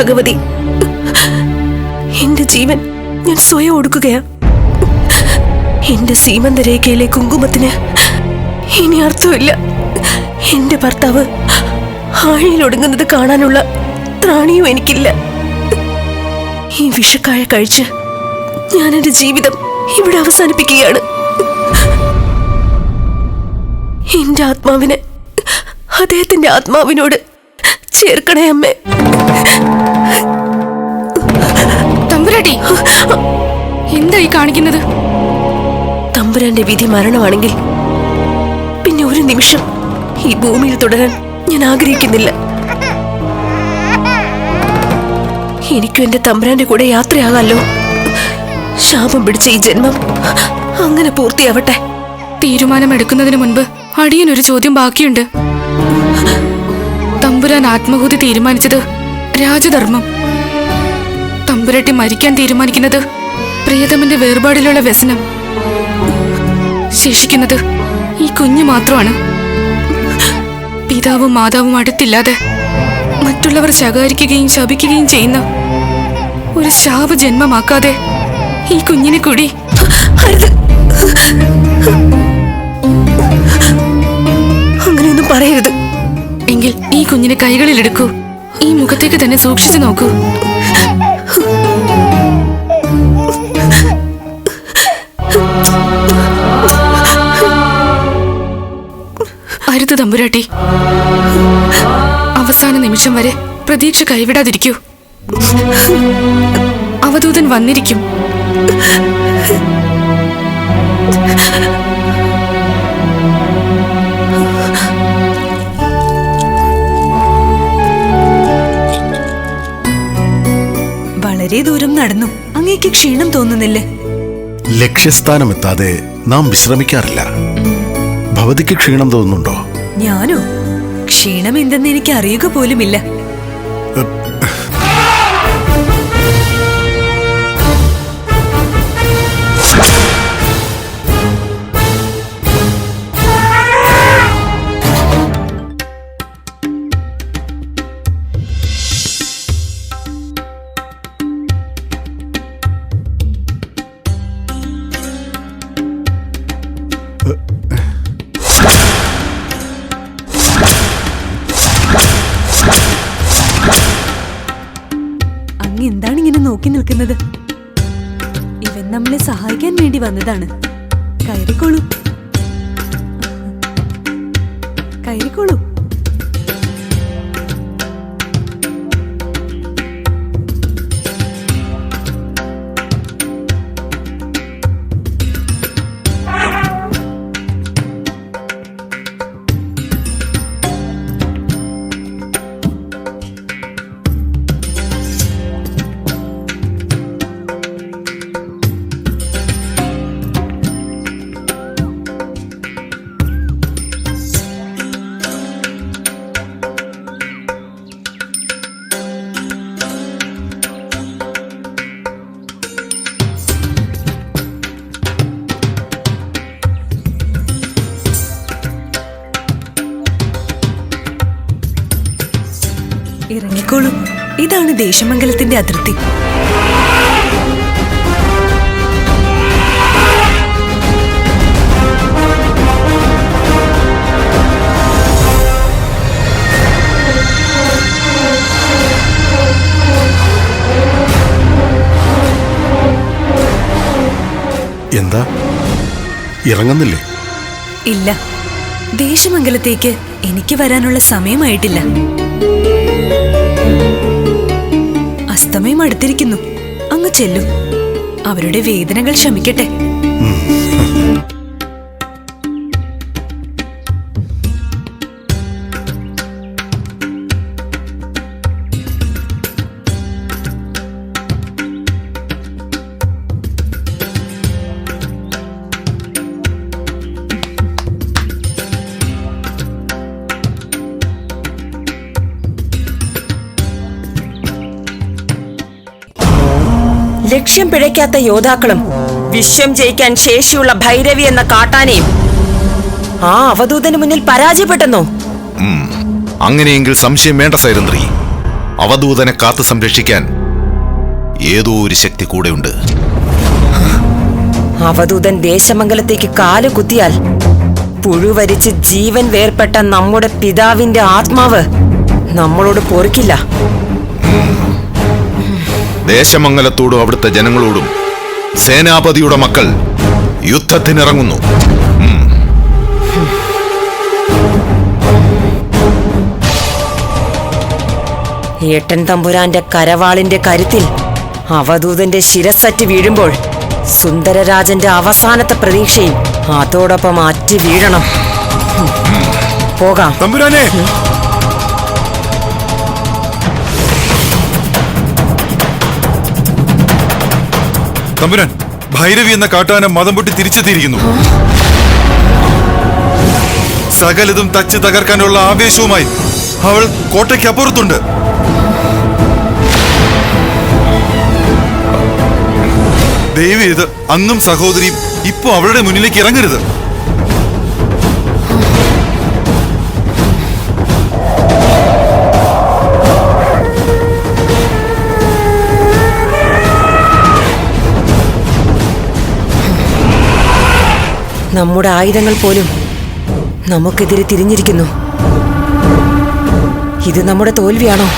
ഭഗവതി. എന്റെ ജീവൻ ഞാൻ സ്വയം ഒടുക്കുകയാ. എന്റെ സീമന്തരേഖയിലെ കുങ്കുമത്തിന് ഇനി അർത്ഥമില്ല. എന്റെ ഭർത്താവ് ആഴിയിലൊടുങ്ങുന്നത് കാണാനുള്ള ത്രാണിയും എനിക്കില്ല. ഈ വിഷക്കായ കഴിച്ച് ഞാൻ എന്റെ ജീവിതം ഇവിടെ അവസാനിപ്പിക്കുകയാണ്. എന്റെ ആത്മാവിനെ അദ്ദേഹത്തിന്റെ ആത്മാവിനോട് ചേർക്കണേ അമ്മേ. തമ്പുരാട്ടി എന്തായി കാണിക്കുന്നത്? തമ്പുരാന്റെ വിധി മരണമാണെങ്കിൽ പിന്നെ ഒരു നിമിഷം ഈ ഭൂമിയിൽ തുടരാൻ ഞാൻ ആഗ്രഹിക്കുന്നില്ല. എനിക്കും എന്റെ തമ്പുരാന്റെ കൂടെ യാത്രയാകാമല്ലോ ശാപം പിടിച്ച ഈ ജന്മം അങ്ങനെ പൂർത്തിയാവട്ടെ. തീരുമാനമെടുക്കുന്നതിന് മുൻപ് അടിയനൊരു ചോദ്യം ബാക്കിയുണ്ട്. തമ്പുരാൻ ആത്മഹൂതി തീരുമാനിച്ചത് രാജധർമ്മം. തമ്പുരട്ടി മരിക്കാൻ തീരുമാനിക്കുന്നത് പ്രിയതമന്റെ വേർപാടിലുള്ള വ്യസനം. ശേഷിക്കുന്നത് ഈ കുഞ്ഞു മാത്രമാണ്. പിതാവും മാതാവും അടുത്തില്ലാതെ മറ്റുള്ളവർ ശകാരിക്കുകയും ശപിക്കുകയും ചെയ്യുന്ന ഒരു ശാപ ജന്മമാക്കാതെ ഈ കുഞ്ഞിനെ കൂടി അങ്ങനെയൊന്നും പറയരുത്. എങ്കിൽ ഈ കുഞ്ഞിനെ കൈകളിൽ എടുക്കൂ ഈ മുഖത്തേക്ക് തന്നെ സൂക്ഷിച്ചു നോക്കൂ. അരുത് തമ്പുരാട്ടി. അവസാന നിമിഷം വരെ പ്രതീക്ഷ കൈവിടാതിരിക്കൂ. അവധൂതൻ വന്നിരിക്കും. വളരെ ദൂരം നടന്നു. അങ്ങേക്ക് ക്ഷീണം തോന്നുന്നില്ലേ? ലക്ഷ്യസ്ഥാനമെത്താതെ നാം വിശ്രമിക്കാറില്ല. ഭവതിക്ക് ക്ഷീണം തോന്നുന്നുണ്ടോ? ഞാനോ? ക്ഷീണം എന്തെന്ന് എനിക്ക് അറിയുക പോലുമില്ല. നിൽക്കുന്നത്. ഇവൻ നമ്മളെ സഹായിക്കാൻ വേണ്ടി വന്നതാണ്. കയറിക്കോളൂ. കയറിക്കോളൂ. ഇറങ്ങിക്കോളൂ. ഇതാണ് ദേശമംഗലത്തിന്റെ അതിർത്തി. എന്താ? ഇറങ്ങുന്നില്ലേ? ഇല്ല. ദേശമംഗലത്തേക്ക് എനിക്ക് വരാനുള്ള സമയമായിട്ടില്ല. അസ്തമയം അടുത്തിരിക്കുന്നു. അങ്ങ് ചെല്ലും. അവരുടെ വേദനകൾ ശമിക്കട്ടെ ലക്ഷ്യം പിഴയ്ക്കാത്ത യോദ്ധാക്കളും വിശ്വം ജയിക്കാൻ ശേഷിയുള്ള ഭൈരവി എന്ന കാട്ടാനയും ആ അവധൂതന് മുന്നിൽ പരാജയപ്പെട്ടെന്നോ? അങ്ങനെയെങ്കിൽ സംശയം വേണ്ട സൈരന്ത്രി. അവധൂതനെ കാത്തു സംരക്ഷിക്കാൻ ഏതോ ഒരു ശക്തി കൂടെയുണ്ട്. അവധൂതൻ ദേശമംഗലത്തേക്ക് കാൽ കുത്തിയാൽ പുഴുവരിച്ച് ജീവൻ വേർപ്പെട്ട നമ്മുടെ പിതാവിന്റെ ആത്മാവ് നമ്മളോട് പൊറുക്കില്ല. ദേശമംഗലത്തോടും അവിടുത്തെ ജനങ്ങളോടും സേനാപതിയുടെ മക്കൾ യുദ്ധത്തിനിറങ്ങുന്നു. ഏട്ടൻ തമ്പുരാന്റെ കരവാളിന്റെ കരുത്തിൽ അവധൂതന്റെ ശിരസറ്റ് വീഴുമ്പോൾ സുന്ദരരാജന്റെ അവസാനത്തെ പ്രതീക്ഷയും അതോടൊപ്പം അറ്റ് വീഴണം. പോകാം. തമ്പുരാനെ തമ്പുരാൻ ഭൈരവി എന്ന കാട്ടാന മതം പൊട്ടി തിരിച്ചെത്തിയിരിക്കുന്നു സകലതും തച്ച് തകർക്കാനുള്ള ആവേശവുമായി അവൾ കോട്ടയ്ക്കപ്പുറത്തുണ്ട് ദേവി ഇത് അങ്ങും സഹോദരിയും ഇപ്പൊ അവളുടെ മുന്നിലേക്ക് ഇറങ്ങരുത്. നമ്മുടെ ആയുധങ്ങൾ പോലും നമുക്കെതിരെ തിരിഞ്ഞിരിക്കുന്നു. ഇത് നമ്മുടെ തോൽവിയാണോ?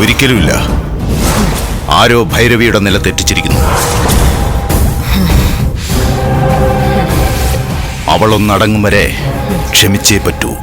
ഒരിക്കലുമില്ല. ആരോ ഭൈരവിയുടെ നില തെറ്റിച്ചിരിക്കുന്നു. അവളൊന്നടങ്ങും വരെ ക്ഷമിച്ചേ പറ്റൂ.